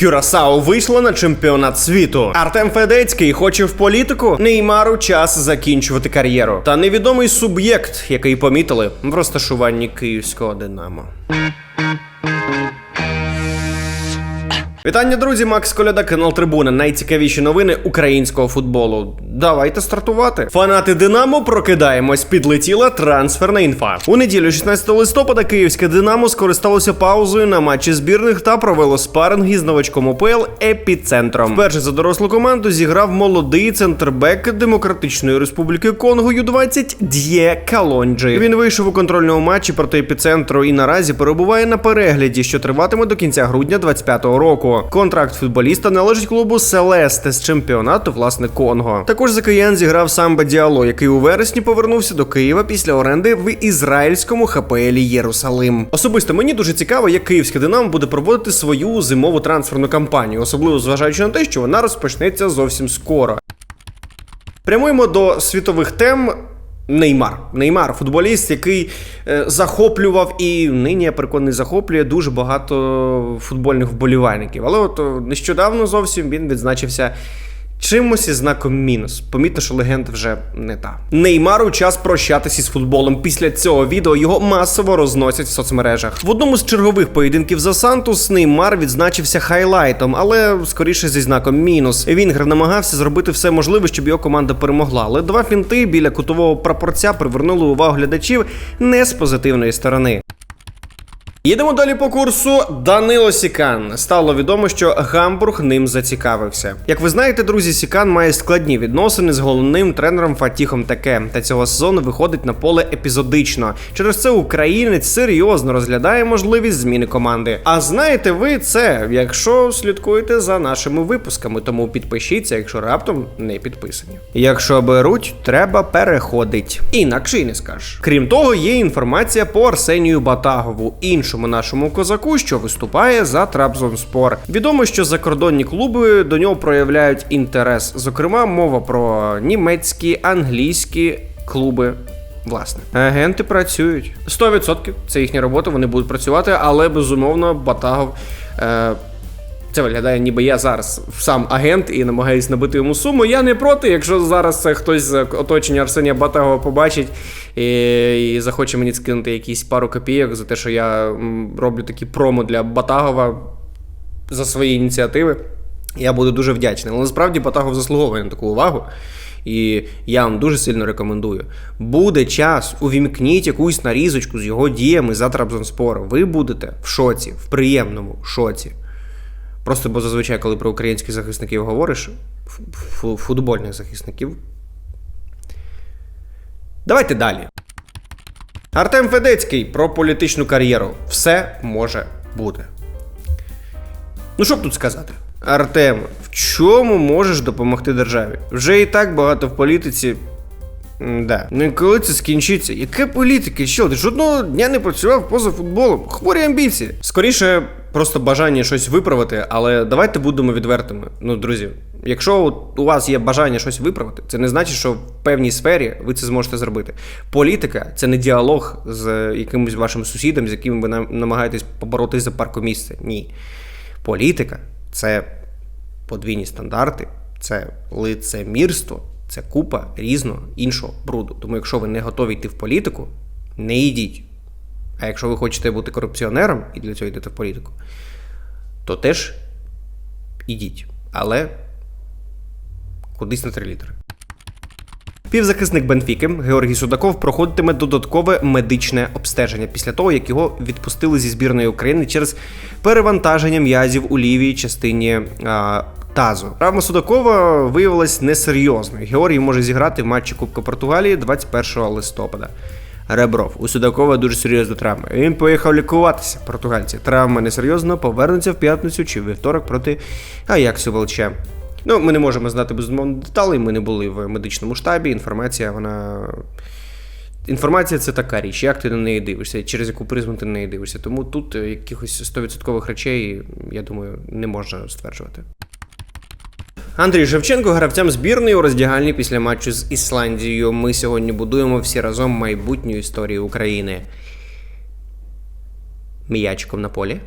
Кюрасао вийшла на чемпіонат світу. Артем Федецький хоче в політику. Неймару час закінчувати кар'єру. Та невідомий суб'єкт, який помітили в розташуванні київського Динамо. Вітання, друзі, Макс Коляда, канал Трибуна. Найцікавіші новини українського футболу. Давайте стартувати. Фанати Динамо прокидаємось. Підлетіла трансферна інфа. У неділю, 16 листопада, київське Динамо скористалося паузою на матчі збірних та провело спаринг із новачком ОПЛ епіцентром. Вперше за дорослу команду зіграв молодий центрбек Демократичної Республіки Конго Ю-20 Д'є Калонджі. Він вийшов у контрольному матчі проти епіцентру і наразі перебуває на перегляді, що триватиме до кінця грудня 25-го року. Контракт футболіста належить клубу Селесте з чемпіонату власне Конго. Також за киян зіграв Самба Діало, який у вересні повернувся до Києва після оренди в ізраїльському ХПЛ Єрусалим. Особисто мені дуже цікаво, як київське Динамо буде проводити свою зимову трансферну кампанію, особливо зважаючи на те, що вона розпочнеться зовсім скоро. Прямуємо до світових тем. Неймар. Неймар, футболіст, який е, захоплював і нині я переконаний захоплює дуже багато футбольних вболівальників. Але от е, нещодавно зовсім він відзначився чимось із знаком мінус. Помітно, що легенда вже не та. Неймару час прощатися з футболом. Після цього відео його масово розносять в соцмережах. В одному з чергових поєдинків за Сантус Неймар відзначився хайлайтом, але скоріше зі знаком мінус. Вінгер намагався зробити все можливе, щоб його команда перемогла. Але два фінти біля кутового прапорця привернули увагу глядачів не з позитивної сторони. Їдемо далі по курсу Данило Сікан. Стало відомо, що Гамбург ним зацікавився. Як ви знаєте, друзі, Сікан має складні відносини з головним тренером Фатіхом Таке, та цього сезону виходить на поле епізодично. Через це українець серйозно розглядає можливість зміни команди. А знаєте ви це, якщо слідкуєте за нашими випусками, тому підпишіться, якщо раптом не підписані. Якщо беруть, треба переходить. Інакше й не скажеш. Крім того, є інформація по Арсенію Батагову, іншому нашому козаку, що виступає за Трабзонспор. Відомо, що закордонні клуби до нього проявляють інтерес. Зокрема, мова про німецькі, англійські клуби. Власне, агенти працюють 100% Це їхня робота, вони будуть працювати, але безумовно Батагов. Е- це виглядає, ніби я зараз сам агент і намагаюсь набити йому суму. Я не проти, якщо зараз це хтось з оточення Арсенія Батагова побачить і, і захоче мені скинути якісь пару копійок за те, що я роблю такі промо для Батагова за свої ініціативи. Я буду дуже вдячний. Але насправді Батагов заслуговує на таку увагу. І я вам дуже сильно рекомендую. Буде час, увімкніть якусь нарізочку з його діями за Трабзонспор. Ви будете в шоці, в приємному шоці. Просто бо зазвичай, коли про українських захисників говориш, фу- футбольних захисників. Давайте далі. Артем Федецький про політичну кар'єру. Все може бути. Ну, що б тут сказати? Артем, в чому можеш допомогти державі? Вже і так багато в політиці. Да. Ну і коли це скінчиться? Яке політики? Що? Ти жодного дня не працював поза футболом? Хворі амбіції. Скоріше, просто бажання щось виправити, але давайте будемо відвертими. Ну, друзі, якщо у вас є бажання щось виправити, це не значить, що в певній сфері ви це зможете зробити. Політика це не діалог з якимось вашим сусідом, з яким ви нам- намагаєтесь поборотись за паркомісце. Ні. Політика це подвійні стандарти, це лицемірство, це купа різного іншого бруду. Тому якщо ви не готові йти в політику, не йдіть. А якщо ви хочете бути корупціонером і для цього йдете в політику, то теж ідіть. Але кудись на три літери. Півзахисник Бенфіки Георгій Судаков проходитиме додаткове медичне обстеження після того, як його відпустили зі збірної України через перевантаження м'язів у лівій частині а, тазу. Травма Судакова виявилась несерйозною. Георгій може зіграти в матчі Кубка Португалії 21 листопада. Ребров у Судакова дуже серйозна травма. Він поїхав лікуватися. Португальці. Травма несерйозна, повернеться в п'ятницю чи вівторок проти Аяксу Велче. Ну, ми не можемо знати безумовно деталей, ми не були в медичному штабі. Інформація, вона. Інформація це така річ, як ти на неї дивишся, через яку призму ти на неї дивишся. Тому тут е, якихось 100% речей, я думаю, не можна стверджувати. Андрій Шевченко гравцям збірної у роздягальні після матчу з Ісландією. Ми сьогодні будуємо всі разом майбутню історію України. М'ячиком на полі.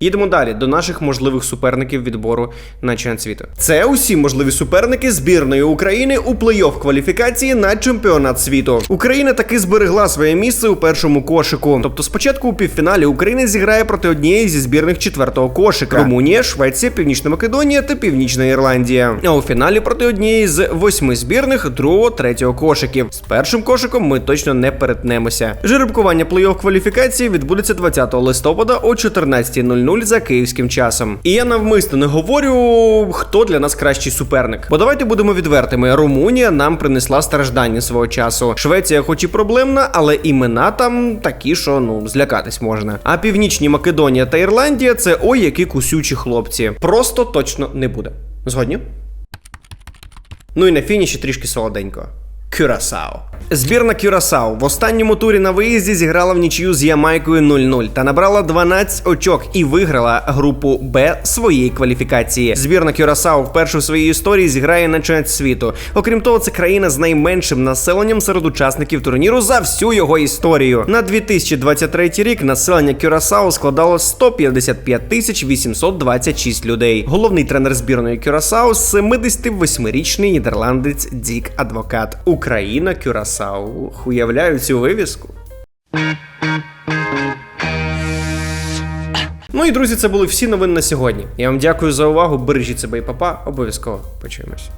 Їдемо далі до наших можливих суперників відбору на чемпіонат світу. Це усі можливі суперники збірної України у плей-офф кваліфікації на чемпіонат світу. Україна таки зберегла своє місце у першому кошику. Тобто, спочатку у півфіналі Україна зіграє проти однієї зі збірних четвертого кошика: Румунія, Швеція, Північна Македонія та Північна Ірландія. А у фіналі проти однієї з восьми збірних другого, третього кошиків. З першим кошиком ми точно не перетнемося. Жеребкування плей-офф кваліфікації відбудеться 20 листопада о 14.00 за київським часом. І я навмисно не говорю, хто для нас кращий суперник. Бо давайте будемо відвертими. Румунія нам принесла страждання свого часу. Швеція, хоч і проблемна, але імена там такі, що ну злякатись можна. А північні Македонія та Ірландія це ой, які кусючі хлопці. Просто точно не буде. Згодні? Ну і на фініші трішки солоденько. Кюрасао. Збірна Кюрасао в останньому турі на виїзді зіграла в нічию з Ямайкою 0-0 та набрала 12 очок і виграла групу Б своєї кваліфікації. Збірна Кюрасао вперше в своїй історії зіграє на чемпіонаті світу. Окрім того, це країна з найменшим населенням серед учасників турніру за всю його історію. На 2023 рік населення Кюрасао складало 155 тисяч 826 людей. Головний тренер збірної Кюрасао – 78-річний нідерландець Дік Адвокат. Україна Кюрасау. Уявляю цю вивіску. Ну і друзі, це були всі новини на сьогодні. Я вам дякую за увагу. Бережіть себе і папа. Обов'язково почуємось.